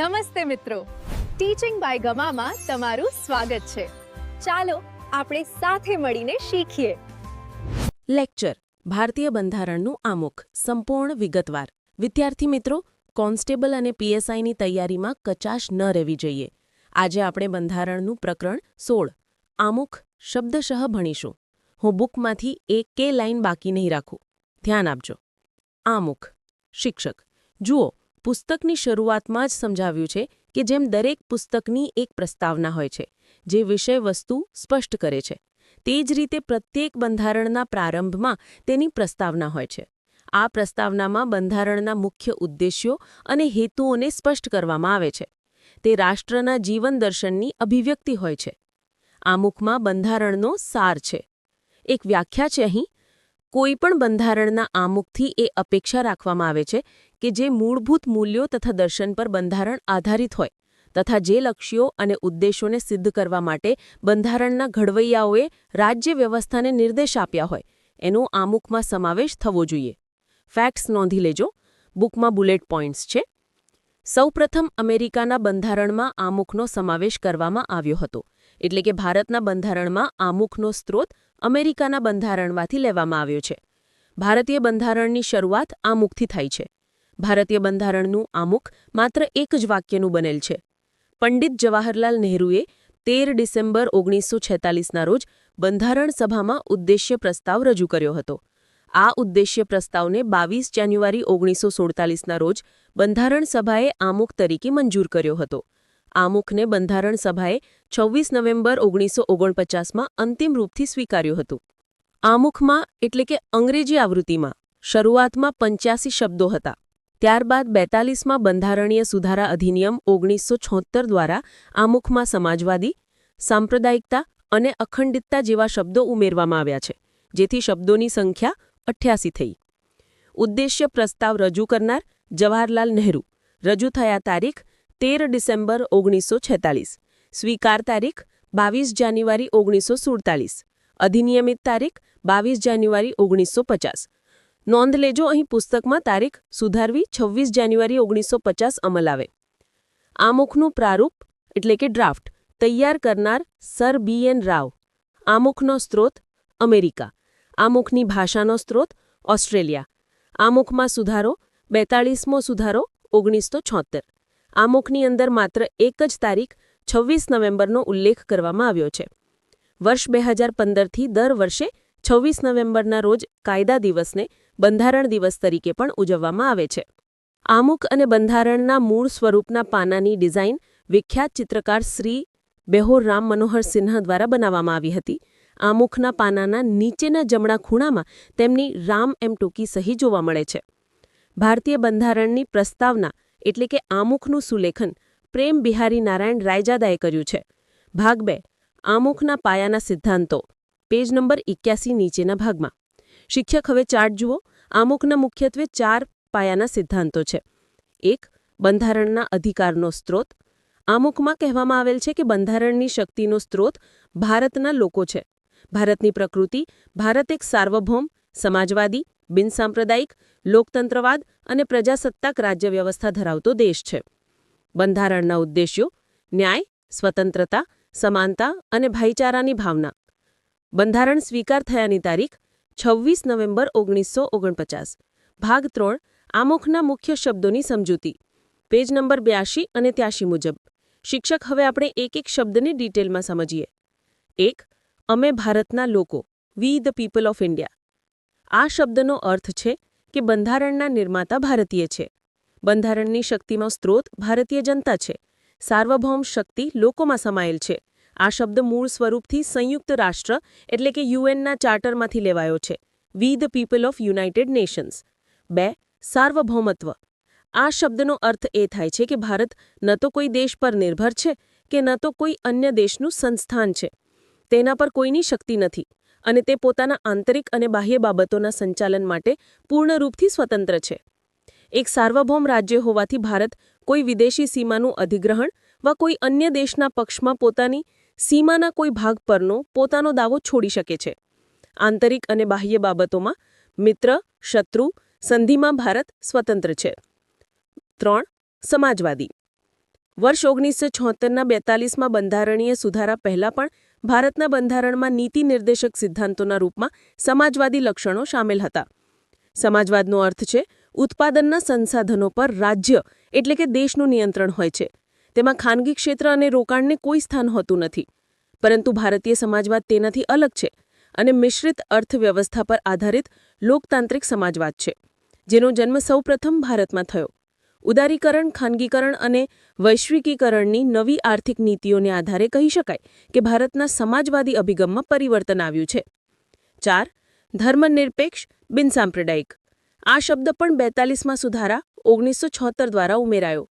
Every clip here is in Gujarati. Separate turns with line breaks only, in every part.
નમસ્તે મિત્રો. ટીચિંગ બાય ગમામાં તમારું સ્વાગત છે. ચાલો આપણે સાથે મળીને શીખીએ.
લેક્ચર ભારતીય બંધારણનું આમુખ, સંપૂર્ણ વિગતવાર. વિદ્યાર્થી મિત્રો, કોન્સ્ટેબલ અને પીએસઆઈની તૈયારીમાં કચાશ ન રહેવી જોઈએ. આજે આપણે બંધારણનું પ્રકરણ સોળ, આમુખ, શબ્દશઃ ભણીશું. હું બુકમાંથી એક કે લાઈન બાકી નહીં રાખું. ધ્યાન આપજો. આમુખ, શિક્ષક, જુઓ પુસ્તકની શરૂઆતમાં જ સમજાવ્યું છે કે જેમ દરેક પુસ્તકની એક પ્રસ્તાવના હોય છે, જે વિષય વસ્તુ સ્પષ્ટ કરે છે, તે જ રીતે પ્રત્યેક બંધારણના પ્રારંભમાં તેની પ્રસ્તાવના હોય છે. આ પ્રસ્તાવનામાં બંધારણના મુખ્ય ઉદ્દેશ્યો અને હેતુઓને સ્પષ્ટ કરવામાં આવે છે. તે રાષ્ટ્રના જીવન દર્શનની અભિવ્યક્તિ હોય છે. આમુખમાં બંધારણનો સાર છે. એક વ્યાખ્યા છે અહીં. કોઈ પણ બંધારણના આમુખથી એ અપેક્ષા રાખવામાં આવે છે કે જે મૂળભૂત મૂલ્યો તથા દર્શન પર બંધારણ આધારિત હોય, તથા જે લક્ષ્યો અને ઉદ્દેશોને સિદ્ધ કરવા માટે બંધારણના ઘડવૈયાઓએ રાજ્ય વ્યવસ્થાને નિર્દેશ આપ્યા હોય, એનો આમુખમાં સમાવેશ થવો જોઈએ. ફેક્ટ્સ નોંધી લેજો. બુકમાં બુલેટ પોઈન્ટ્સ છે. સૌપ્રથમ અમેરિકાના બંધારણમાં આમુખનો સમાવેશ કરવામાં આવ્યો હતો, એટલે કે ભારતના બંધારણમાં આમુખનો સ્ત્રોત અમેરિકાના બંધારણમાંથી લેવામાં આવ્યો છે. ભારતીય બંધારણની શરૂઆત આમુખથી થાય છે. ભારતીય બંધારણનું આમુખ માત્ર એક જ વાક્યનું બનેલ છે. પંડિત જવાહરલાલ નહેરુએ તેર ડિસેમ્બર ઓગણીસો છેતાલીસના રોજ બંધારણ સભામાં ઉદ્દેશ્ય પ્રસ્તાવ રજૂ કર્યો હતો. આ ઉદ્દેશ્ય પ્રસ્તાવને બાવીસ જાન્યુઆરી ઓગણીસો સુડતાલીસના રોજ બંધારણ સભાએ આમુખ તરીકે મંજૂર કર્યો હતો. આમુખને બંધારણ સભાએ છવ્વીસ નવેમ્બર ઓગણીસો ઓગણપચાસમાં અંતિમ રૂપથી સ્વીકાર્યું હતું. આમુખમાં એટલે કે અંગ્રેજી આવૃત્તિમાં શરૂઆતમાં પંચ્યાસી શબ્દો હતા. ત્યારબાદ બેતાલીસમાં બંધારણીય સુધારા અધિનિયમ ઓગણીસો દ્વારા આમુખમાં સમાજવાદી, સાંપ્રદાયિકતા અને અખંડિતતા જેવા શબ્દો ઉમેરવામાં આવ્યા છે, જેથી શબ્દોની સંખ્યા અઠ્યાસી થઈ. ઉદ્દેશ્ય પ્રસ્તાવ રજૂ કરનાર જવાહરલાલ નહેરુ. રજૂ થયા તારીખ તેર ડિસેમ્બર ઓગણીસો સ્વીકાર તારીખ બાવીસ જાન્યુઆરી ઓગણીસો સુડતાલીસ. અધિનિયમિત તારીખ બાવીસ જાન્યુઆરી ઓગણીસો પચાસ. નોંધ લેજો, અહીં પુસ્તકમાં તારીખ સુધારવી છવ્વીસ જાન્યુઆરી ઓગણીસો પચાસ અમલ આવે. આમુખનું પ્રારૂપ, એટલે કે ડ્રાફ્ટ, તૈયાર કરનાર સર બી એન રાવ. આમુખનો સ્ત્રોત, અમેરિકા. આમુખની ભાષાનો સ્ત્રોત, ઓસ્ટ્રેલિયા. આમુખમાં સુધારો, બેતાળીસમો સુધારો ઓગણીસો છોતેર આમુખની અંદર માત્ર એક જ તારીખ, છવ્વીસ નવેમ્બરનો ઉલ્લેખ કરવામાં આવ્યો છે. વર્ષ બે હજાર પંદરથી દર વર્ષે છવ્વીસ નવેમ્બરના રોજ કાયદા દિવસને બંધારણ દિવસ તરીકે પણ ઉજવવામાં આવે છે. આમુખ અને બંધારણના મૂળ સ્વરૂપના પાનાની ડિઝાઇન વિખ્યાત ચિત્રકાર શ્રી બેહોર રામ મનોહર સિન્હા દ્વારા બનાવવામાં આવી હતી. આમુખના પાનાના નીચેના જમણા ખૂણામાં તેમની રામ એમ ટૂંકી સહી જોવા મળે છે. ભારતીય બંધારણની પ્રસ્તાવના એટલે કે આમુખનું સુલેખન પ્રેમ બિહારી નારાયણ રાયજાદાએ કર્યું છે. ભાગ બે. આમુખના પાયાના સિદ્ધાંતો. પેજ નંબર એક્યાસી નીચેના ભાગમાં. શિક્ષક હવે ચાર્ટ જુઓ. આમુખના મુખ્યત્વે ચાર પાયાના સિદ્ધાંતો છે. એક, બંધારણના અધિકારનો સ્ત્રોત. આમુખમાં કહેવામાં આવેલ છે કે બંધારણની શક્તિનો સ્ત્રોત ભારતના લોકો છે. ભારતની પ્રકૃતિ, ભારત એક સાર્વભૌમ, સમાજવાદી, બિનસાંપ્રદાયિક, લોકતંત્રવાદ અને પ્રજાસત્તાક રાજ્ય વ્યવસ્થા ધરાવતો દેશ છે. બંધારણના ઉદ્દેશ્યો, ન્યાય, સ્વતંત્રતા, સમાનતા અને ભાઈચારાની ભાવના. બંધારણ સ્વીકાર થયાની તારીખ છવ્વીસ નવેમ્બર ઓગણીસો ઓગણપચાસ. ભાગ ત્રણ, આમુખના મુખ્ય શબ્દોની સમજૂતી. પેજ નંબર બ્યાશી અને ત્યાશી મુજબ. શિક્ષક, હવે આપણે એક એક શબ્દને ડિટેલમાં સમજીએ. એક, અમે ભારતના લોકો. We, the people of India. આ શબ્દનો અર્થ છે કે બંધારણના નિર્માતા ભારતીય છે. બંધારણની શક્તિમાં સ્ત્રોત ભારતીય જનતા છે. સાર્વભૌમ શક્તિ લોકોમાં સમાયેલ છે. આ શબ્દ મૂળ સ્વરૂપથી સંયુક્ત રાષ્ટ્ર એટલે કે યુએનના ચાર્ટરમાંથી લેવાયો છે. We the people of United Nations બે, સાર્વભૌમત્વ. આ શબ્દનો અર્થ એ થાય છે કે ભારત ન તો કોઈ દેશ પર નિર્ભર છે કે ન તો કોઈ અન્ય દેશનું સંસ્થાન છે. તેના પર કોઈની શક્તિ નથી અને તે પોતાના આંતરિક અને બાહ્ય બાબતોના સંચાલન માટે પૂર્ણરૂપથી સ્વતંત્ર છે. એક સાર્વભૌમ રાજ્ય હોવાથી ભારત કોઈ વિદેશી સીમાનું અધિગ્રહણ વા કોઈ અન્ય દેશના પક્ષમાં પોતાની સીમાના કોઈ ભાગ પરનો પોતાનો દાવો છોડી શકે છે. આંતરિક અને બાહ્ય બાબતોમાં મિત્ર, શત્રુ, સંધિમાં ભારત સ્વતંત્ર છે. ત્રણ, સમાજવાદી. વર્ષ ઓગણીસો છોતેરના બેતાલીસમાં બંધારણીય સુધારા પહેલાં પણ ભારતના બંધારણમાં નીતિ નિર્દેશક સિદ્ધાંતોના રૂપમાં સમાજવાદી લક્ષણો સામેલ હતા. સમાજવાદનો અર્થ છે, ઉત્પાદનના સંસાધનો પર રાજ્ય, એટલે કે દેશનું નિયંત્રણ હોય છે. તેમાં ખાનગી ક્ષેત્ર અને રોકાણને કોઈ સ્થાન હોતું નથી. પરંતુ ભારતીય સમાજવાદ તેનાથી અલગ છે અને મિશ્રિત અર્થવ્યવસ્થા પર આધારિત લોકતાંત્રિક સમાજવાદ છે, જેનો જન્મ સૌપ્રથમ ભારતમાં થયો. ઉદારીકરણ, ખાનગીકરણ અને વૈશ્વિકીકરણની નવી આર્થિક નીતિઓને આધારે કહી શકાય કે ભારતના સમાજવાદી અભિગમમાં પરિવર્તન આવ્યું છે. ચાર, ધર્મનિરપેક્ષ, બિનસાંપ્રદાયિક. આ શબ્દ પણ બેતાલીસમાં સુધારા, ઓગણીસો છોતેર દ્વારા ઉમેરાયો.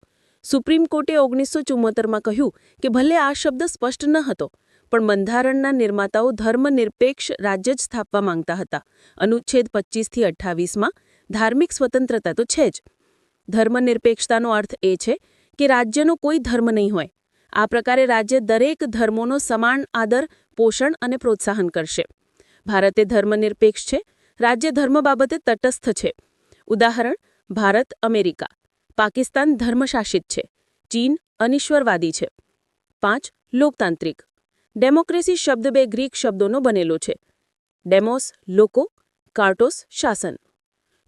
સુપ્રીમ કોર્ટે ઓગણીસો ચુમ્મોતેરમાં કહ્યું કે ભલે આ શબ્દ સ્પષ્ટ ન હતો, પણ બંધારણના નિર્માતાઓ ધર્મનિરપેક્ષ રાજ્ય જ સ્થાપવા માંગતા હતા. અનુચ્છેદ પચીસથી અઠ્ઠાવીસમાં ધાર્મિક સ્વતંત્રતા તો છે જ. ધર્મનિરપેક્ષતાનો અર્થ એ છે કે રાજ્યનો કોઈ ધર્મ નહીં હોય. આ પ્રકારે રાજ્ય દરેક ધર્મોનો સમાન આદર, પોષણ અને પ્રોત્સાહન કરશે. ભારતે ધર્મનિરપેક્ષ છે, રાજ્ય ધર્મ બાબતે તટસ્થ છે. ઉદાહરણ, ભારત, અમેરિકા. પાકિસ્તાન ધર્મશાસિત છે. ચીન અનિશ્વરવાદી છે. પાંચ, લોકતાંત્રિક. ડેમોક્રેસી શબ્દ બે ગ્રીક શબ્દોનો બનેલો છે. ડેમોસ, લોકો. કાર્ટોસ, શાસન.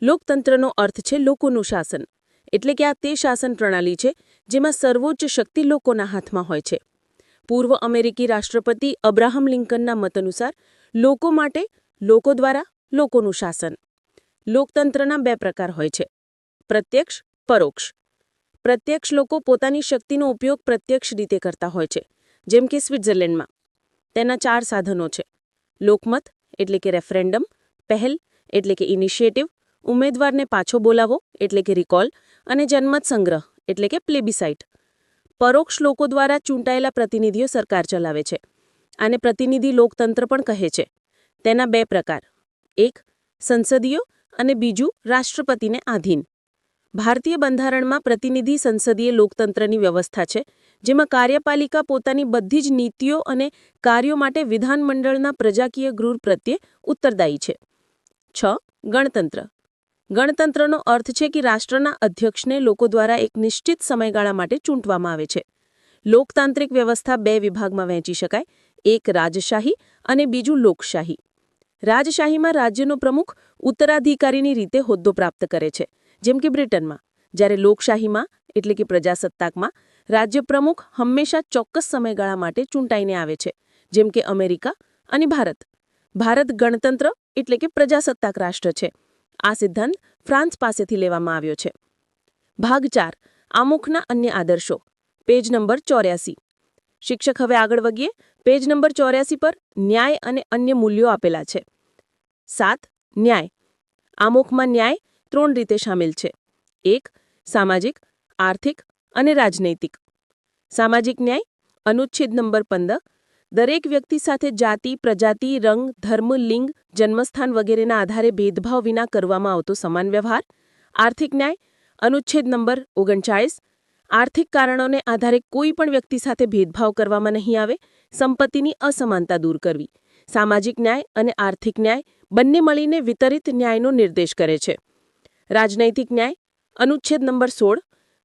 લોકતંત્રનો અર્થ છે લોકોનું શાસન. એટલે કે આ તે શાસન પ્રણાલી છે જેમાં સર્વોચ્ચ શક્તિ લોકોના હાથમાં હોય છે. પૂર્વ અમેરિકી રાષ્ટ્રપતિ અબ્રાહમ લિંકનના મત અનુસાર લોકો માટે લોકો દ્વારા લોકોનું શાસન. લોકતંત્રના બે પ્રકાર હોય છે. પ્રત્યક્ષ પરોક્ષ. પ્રત્યક્ષ લોકો પોતાની શક્તિનો ઉપયોગ પ્રત્યક્ષ રીતે કરતા હોય છે, જેમ કે સ્વિટ્ઝરલેન્ડમાં. તેના ચાર સાધનો છે. લોકમત, એટલે કે રેફરેન્ડમ, પહેલ, એટલે કે ઇનિશિયેટિવ, ઉમેદવારને પાછો બોલાવો, એટલે કે રિકોલ, અને જનમત સંગ્રહ, એટલે કે પ્લેબિસાઇટ. પરોક્ષ લોકો દ્વારા ચૂંટાયેલા પ્રતિનિધિઓ સરકાર ચલાવે છે, આને પ્રતિનિધિ લોકતંત્ર પણ કહે છે. તેના બે પ્રકાર. એક, સંસદીય, અને બીજું, રાષ્ટ્રપતિને આધીન. ભારતીય બંધારણમાં પ્રતિનિધિ સંસદીય લોકતંત્રની વ્યવસ્થા છે, જેમાં કાર્યપાલિકા પોતાની બધી જ નીતિઓ અને કાર્યો માટે વિધાનમંડળના પ્રજાકીય ગૃહ પ્રત્યે ઉત્તરદાયી છે. છ. ગણતંત્ર. ગણતંત્રનો અર્થ છે કે રાષ્ટ્રના અધ્યક્ષને લોકો દ્વારા એક નિશ્ચિત સમયગાળા માટે ચૂંટવામાં આવે છે. લોકતાંત્રિક વ્યવસ્થા બે વિભાગમાં વહેંચી શકાય, એક રાજશાહી અને બીજું લોકશાહી. રાજશાહીમાં રાજ્યનો પ્રમુખ ઉત્તરાધિકારીની રીતે હોદ્દો પ્રાપ્ત કરે છે. જેમ કે બ્રિટનમાં. જ્યારે લોકશાહીમાં, એટલે કે પ્રજાસત્તાકમાં, રાજ્ય પ્રમુખ હંમેશા ચોક્કસ સમયગાળા માટે ચૂંટાઈને આવે છે, જેમ કે અમેરિકા અને ભારત. ભારત ગણતંત્ર, એટલે કે પ્રજાસત્તાક રાષ્ટ્ર છે. આ સિદ્ધાંત ફ્રાન્સ પાસેથી લેવામાં આવ્યો છે. ભાગ ચાર, આમુખના અન્ય આદર્શો. પેજ નંબર ચોર્યાસી. શિક્ષક, હવે આગળ વગીએ પેજ નંબર ચોર્યાસી પર ન્યાય અને અન્ય મૂલ્યો આપેલા છે. સાત, ન્યાય. આમુખમાં ન્યાય ત્રણ રીતે સામેલ છે. એક, સામાજિક, આર્થિક અને રાજનૈતિક. સામાજિક ન્યાય, અનુચ્છેદ નંબર પંદર, દરેક વ્યક્તિ સાથે જાતિ, પ્રજાતિ, રંગ, ધર્મ, લિંગ, જન્મસ્થાન વગેરેના આધારે ભેદભાવ વિના કરવામાં આવતો સમાન વ્યવહાર. આર્થિક ન્યાય, અનુચ્છેદ નંબર ઓગણચાળીસ, આર્થિક કારણોને આધારે કોઈ પણ વ્યક્તિ સાથે ભેદભાવ કરવામાં નહીં આવે, સંપત્તિની અસમાનતા દૂર કરવી. સામાજિક ન્યાય અને આર્થિક ન્યાય બંને મળીને વિતરિત ન્યાયનો નિર્દેશ કરે છે. રાજનૈતિક ન્યાય, અનુચ્છેદ નંબર સોળ,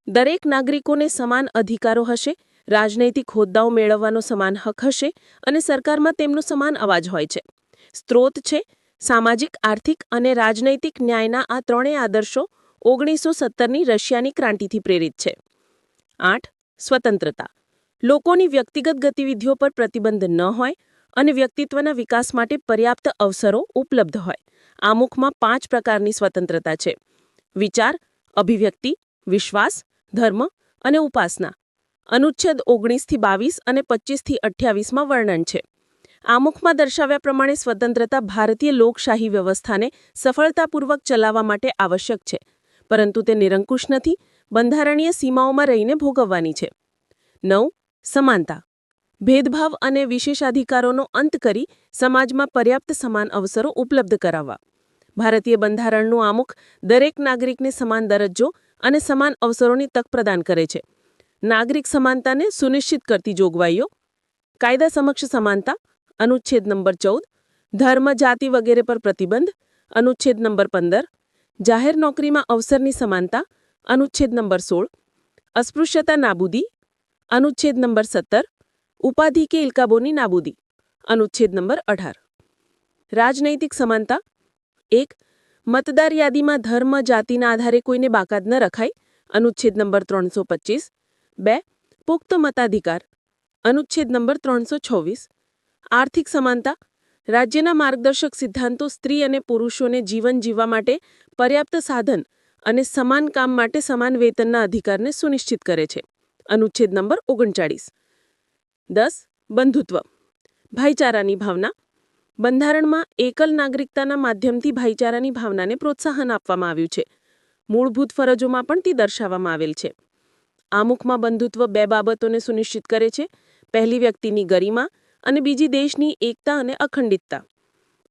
દરેક નાગરિકોને સમાન અધિકારો હશે, રાજનૈતિક હોદ્દાઓ મેળવવાનો સમાન હક હશે અને સરકારમાં તેમનો સમાન અવાજ હોય છે. સ્ત્રોત છે, સામાજિક, આર્થિક અને રાજનૈતિક ન્યાયના આ ત્રણેય આદર્શો ઓગણીસો સત્તરની રશિયાની ક્રાંતિથી પ્રેરિત છે. આઠ, સ્વતંત્રતા. લોકોની વ્યક્તિગત ગતિવિધિઓ પર પ્રતિબંધ ન હોય અને વ્યક્તિત્વના વિકાસ માટે પર્યાપ્ત અવસરો ઉપલબ્ધ હોય. આમુખમાં પાંચ પ્રકારની સ્વતંત્રતા છે. વિચાર, અભિવ્યક્તિ, વિશ્વાસ, ધર્મ અને ઉપાસના. અનુચ્છેદ ઓગણીસથી બાવીસ અને પચીસથી અઠ્યાવીસમાં વર્ણન છે. આમુખમાં દર્શાવ્યા પ્રમાણે સ્વતંત્રતા ભારતીય લોકશાહી વ્યવસ્થાને સફળતાપૂર્વક ચલાવવા માટે આવશ્યક છે, પરંતુ તે નિરંકુશ નથી, બંધારણીય સીમાઓમાં રહીને ભોગવવાની છે. નવ. સમાનતા. ભેદભાવ અને વિશેષાધિકારોનો અંત કરી સમાજમાં પર્યાપ્ત સમાન અવસરો ઉપલબ્ધ કરાવવા. ભારતીય બંધારણનું આમુખ દરેક નાગરિકને સમાન દરજ્જો અને સમાન અવસરોની તક પ્રદાન કરે છે. નાગરિક સમાનતાને સુનિશ્ચિત કરતી જોગવાઈઓ, કાયદા સમક્ષ સમાનતા, અનુચ્છેદ નંબર ચૌદ, ધર્મ, જાતિ વગેરે પર પ્રતિબંધ, અનુચ્છેદ નંબર પંદર, જાહેર નોકરીમાં અવસરની સમાનતા, અનુચ્છેદ નંબર સોળ, અસ્પૃશ્યતા નાબૂદી, અનુચ્છેદ નંબર સત્તર, ઉપાધિ કે ઇલકાબોની નાબૂદી, અનુચ્છેદ નંબર અઢાર. રાજનૈતિક સમાનતા એક, મતદાર યાદીમાં ધર્મ, જાતિના આધારે કોઈને બાકાત ન રખાય. અનુચ્છેદ નંબર ત્રણસો પચીસ. બે, પુખ્ત મતાધિકાર. અનુચ્છેદ નંબર ત્રણસો છવ્વીસ. આર્થિક સમાનતા. રાજ્યના માર્ગદર્શક સિદ્ધાંતો સ્ત્રી અને પુરુષોને જીવન જીવવા માટે પર્યાપ્ત સાધન અને સમાન કામ માટે સમાન વેતનના અધિકારને સુનિશ્ચિત કરે છે. અનુચ્છેદ નંબર ઓગણચાળીસ. દસ, બંધુત્વ. ભાઈચારાની ભાવના. બંધારણમાં એકલ નાગરિકતાના માધ્યમથી ભાઈચારાની ભાવનાને પ્રોત્સાહન આપવામાં આવ્યું છે. મૂળભૂત ફરજોમાં પણ તે દર્શાવવામાં આવેલ છે. આમુખમાં બંધુત્વ બે બાબતોને સુનિશ્ચિત કરે છે. પહેલી વ્યક્તિની ગરિમા અને બીજી દેશની એકતા અને અખંડિતતા.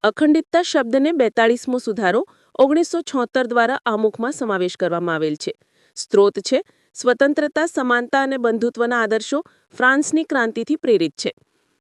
અખંડિતતા શબ્દને બેતાળીસમો સુધારો ઓગણીસો છોતર દ્વારા આમુખમાં સમાવેશ કરવામાં આવેલ છે. સ્ત્રોત છે, સ્વતંત્રતા, સમાનતા અને બંધુત્વના આદર્શો ફ્રાન્સની ક્રાંતિથી પ્રેરિત છે.